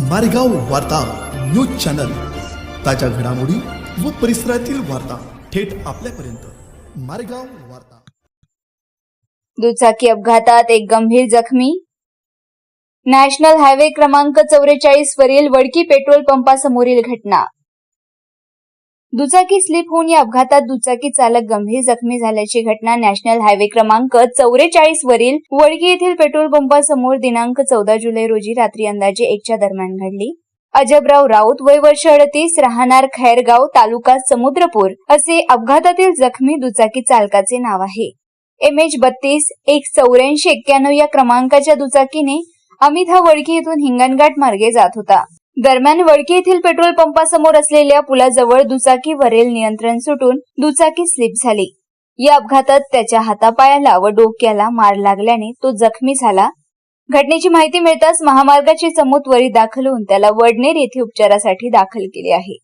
मारेगाव वार्ता news channel. ताज्या घडामोडी व परिसरातील वार्ता थेट आपल्यापर्यंत. मारेगाव वार्ता. दुचाकी अपघातात एक गंभीर जखमी. नॅशनल हायवे क्रमांक चौवेचाळीस वरील वडकी पेट्रोल पंपासमोरील घटना. दुचाकी स्लिप होऊन या अपघातात दुचाकी चालक गंभीर जखमी झाल्याची घटना नॅशनल हायवे क्रमांक चौवेचाळीस वरील वडगी येथील पेट्रोल पंपासमोर दिनांक चौदा जुलै रोजी रात्री अंदाजे एकच्या दरम्यान घडली. अजबराव राऊत वय वर्ष अडतीस राहणार खैरगाव तालुका समुद्रपूर असे अपघातातील जखमी दुचाकी चालकाचे नाव आहे. एम एच बत्तीस एक चौऱ्याऐंशी एक्क्याण्णव या क्रमांकाच्या दुचाकीने अमित हा वडकी येथून हिंगणघाट मार्गे जात होता. दरम्यान वडकी येथील पेट्रोल पंपासमोर असलेल्या पुलाजवळ दुचाकीवरील नियंत्रण सुटून दुचाकी स्लिप झाली. या अपघातात त्याच्या हातापायाला व डोक्याला मार लागल्याने तो जखमी झाला. घटनेची माहिती मिळताच महामार्गाची चमू त्वरित दाखल होऊन त्याला वडनेर येथे उपचारासाठी दाखल केले आहे.